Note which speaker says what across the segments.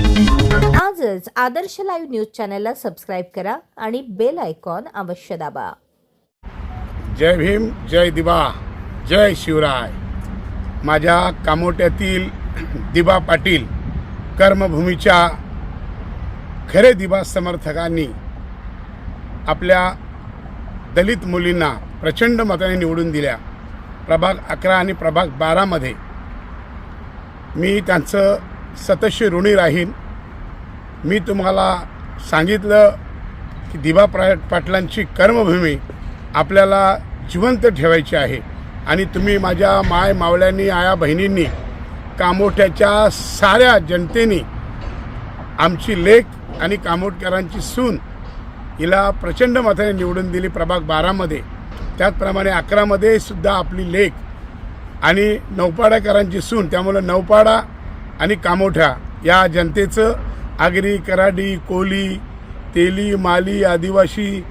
Speaker 1: आजच Adarsh live news चॅनलला subscribe करा आणि बेल आयकॉन अवश्य दाबा.
Speaker 2: जय भीम जय दिबा जय शिवराय. माझ्या कामोट्यातील दिबा पाटील कर्मभूमीच्या खरे दिबा समर्थकांनी आपल्या दलित मुलींना प्रचंड मताने निवडून दिल्या. प्रभाग अकरा आणि प्रभाग बारामध्ये मी त्यांचं सतस्य ऋणी राहीन. मी तुम्हाला सांगितलं की दिबा पाटलांची कर्मभूमी आपल्याला जिवंत ठेवायची आहे. आणि तुम्ही माझ्या माय मावळ्यांनी आया बहिणींनी कामोठ्याच्या साऱ्या जनतेने आमची लेख आणि कामोटकरांची सून हिला प्रचंड मताने निवडून दिली प्रभाग बारामध्ये त्याचप्रमाणे अकरामध्ये सुद्धा आपली लेख आणि नौपाडाकरांची सून त्यामुळं नौपाडा आणि कामोठ्या. या जनतेचं आगरी कराडी कोली तेली माली आदिवासी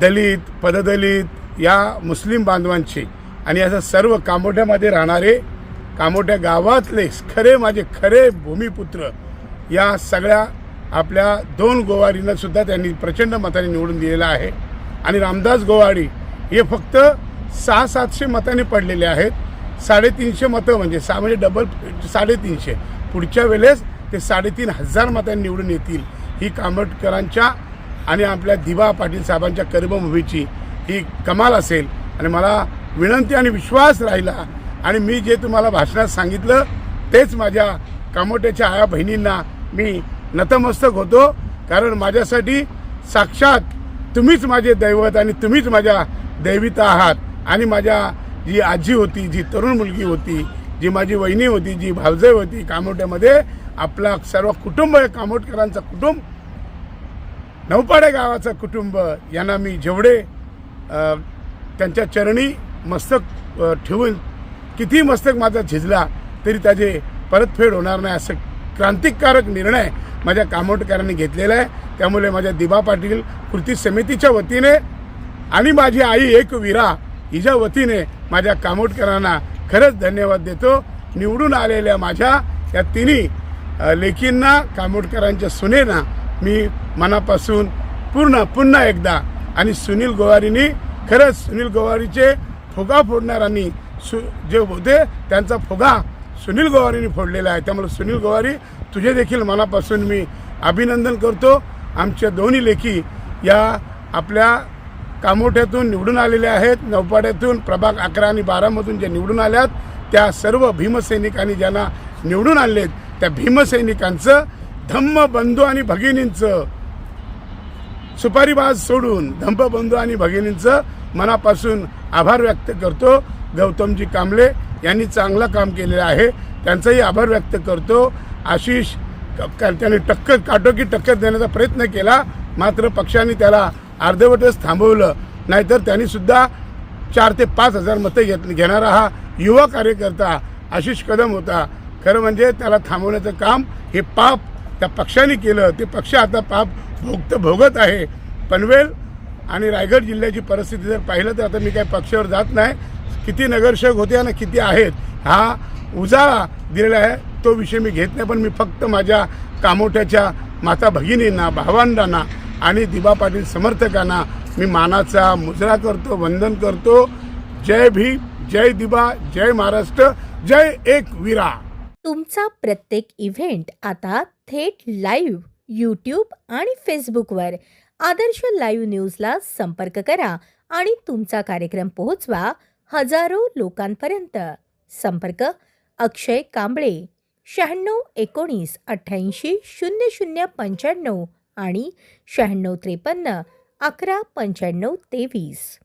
Speaker 2: दलित पददलित या मुस्लिम बांधवांचे आणि असं सर्व कामोठ्यामध्ये राहणारे कामोठ्या गावातले खरे माझे खरे भूमिपुत्र या सगळ्या आपल्या दोन गोवारींना सुद्धा त्यांनी प्रचंड मताने निवडून दिलेलं आहे. आणि रामदास गोवाडी हे फक्त सहा सातशे मताने पडलेले आहेत. साडेतीनशे मतं म्हणजे सा म्हणजे डबल साडेतीनशे. पुढच्या वेळेस ते साडेतीन हजार मतांनी निवडून येतील ही कामटकरांच्या आणि आपल्या दिवा पाटील साहेबांच्या कर्मभूमीची ही कमाल असेल. आणि मला विनंती आणि विश्वास राहिला आणि मी जे तुम्हाला भाषणात सांगितलं तेच माझ्या कामोट्याच्या आया बहिणींना मी नतमस्तक होतो. कारण माझ्यासाठी साक्षात तुम्हीच माझे दैवत आणि तुम्हीच माझ्या दैविता आहात आणि माझ्या जी आजी होती जी तरुण मुलगी होती जी माझी वहिनी होती जी भावजय होती कामोट्यामध्ये आपला सर्व कुटुंब आहे कामोटकरांचं कुटुंब नवपाडे गावाचं कुटुंब यांना मी जेवढे त्यांच्या चरणी मस्तक ठेवून किती मस्तक माझा झिजला तरी त्याचे परतफेड होणार नाही असं क्रांतिकारक निर्णय माझ्या कामोटकरांनी घेतलेला आहे. त्यामुळे माझ्या दिबा पाटील कृती समितीच्या वतीने आणि माझी आई एक विरा हिच्या वतीने माझ्या कामोटकरांना खरंच धन्यवाद देतो. निवडून आलेल्या माझ्या या तिन्ही लेखींना कामोटकरांच्या कामोडकरांच्या सुनेना मी मनापासून पूर्ण पुन्हा एकदा आणि सुनील गोवारींनी खरंच सुनील गोवारीचे फुगा फोडणाऱ्यांनी सु जे होते त्यांचा फुगा सुनील गोवारीने फोडलेला आहे. त्यामुळे सुनील गोवारी तुझे देखील मनापासून मी अभिनंदन करतो. आमच्या दोन्ही लेखी या आपल्या कामोठ्यातून निवडून आलेले आहेत. नौपाड्यातून प्रभाग अकरा आणि बारामधून जे निवडून आल्यात त्या सर्व भीमसैनिकांनी ज्यांना निवडून आणलेत त्या भीमसैनिकांचं धम्म बंधू आणि भगिनींचं सुपारीबाज सोडून धम्म बंधू आणि भगिनींचं मनापासून आभार व्यक्त करतो. गौतमजी कांबळे यांनी चांगलं काम केलेलं आहे. त्यांचाही आभार व्यक्त करतो. आशिष त्याने टक्कर काटोकी टक्कर देण्याचा प्रयत्न केला. मात्र पक्षाने त्याला अर्धवटच थांबवलं. नाहीतर त्यांनीसुद्धा चार ते पाच हजार मतं घेत घेणारा हा युवा कार्यकर्ता आशिष कदम होता. खरं म्हणजे त्याला थांबवण्याचं काम हे पाप त्या पक्षाने केलं. ते पक्ष आता पाप भोगत भोगत आहे. पनवेल आणि रायगड जिल्ह्याची परिस्थिती जर पाहिलं तर आता मी काही पक्षावर जात नाही. किती नगरसेवक होते आणि किती आहेत हा उजाळा दिलेला आहे. तो विषय मी घेत नाही पण मी फक्त माझ्या कामोठ्याच्या माता भगिनींना भावंडांना आणि दिबा पाटील समर्थकांना मी मानाचा मुजरा करतो वंदन करतो. जय भीम जय दिबा जय महाराष्ट्र जय एक वीरा.
Speaker 1: तुमचा प्रत्येक इव्हेंट आता थेट लाईव्ह यूट्यूब आणि फेसबुकवर आदर्श लाईव्ह न्यूजला संपर्क करा आणि तुमचा कार्यक्रम पोहोचवा हजारो लोकांपर्यंत. संपर्क अक्षय कांबळे शहाण्णव एकोणीस अठ्ठ्याऐंशी शून्य शून्य पंच्याण्णव आणि शहाण्णव त्रेपन्न अकरा पंच्याण्णव तेवीस.